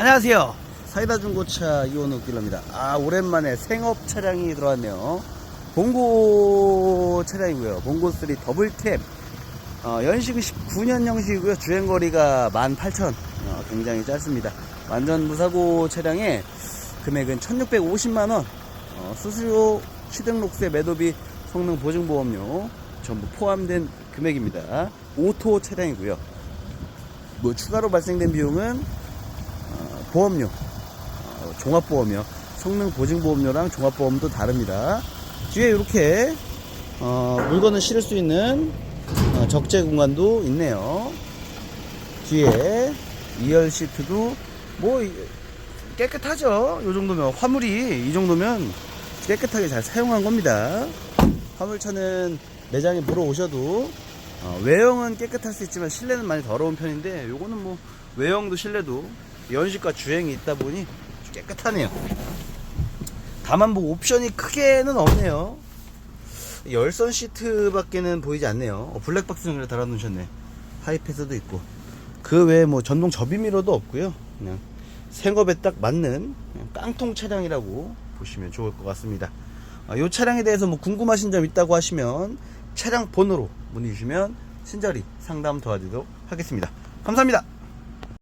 안녕하세요. 사이다 중고차 이원우 딜러입니다. 아, 오랜만에 생업 차량이 들어왔네요. 봉고 차량이고요. 봉고 3 더블탭. 어, 연식은 19년 형식이고요. 주행거리가 18,000. 어, 굉장히 짧습니다. 완전 무사고 차량에 금액은 1650만원. 어, 수수료, 취등록세, 매도비, 성능 보증보험료 전부 포함된 금액입니다. 오토 차량이고요. 뭐 추가로 발생된 비용은 어, 보험료, 어, 종합보험료, 성능 보증보험료랑 종합보험도 다릅니다. 뒤에 이렇게 어, 물건을 실을 수 있는 어, 적재 공간도 있네요. 뒤에 2열 시트도 뭐 이- 깨끗하죠. 이 정도면 화물이 이 정도면 깨끗하게 잘 사용한 겁니다. 화물차는 매장에 보러 오셔도 어, 외형은 깨끗할 수 있지만 실내는 많이 더러운 편인데 요거는 뭐 외형도 실내도 연식과 주행이 있다 보니 깨끗하네요. 다만 뭐 옵션이 크게는 없네요. 열선 시트밖에는 보이지 않네요. 어, 블랙박스를 달아놓으셨네. 하이패스도 있고. 그 외에 뭐 전동 접이미러도 없고요. 그냥 생업에 딱 맞는 깡통 차량이라고 보시면 좋을 것 같습니다. 아, 이 차량에 대해서 뭐 궁금하신 점 있다고 하시면 차량 번호로 문의 주시면 친절히 상담 도와드리도록 하겠습니다. 감사합니다.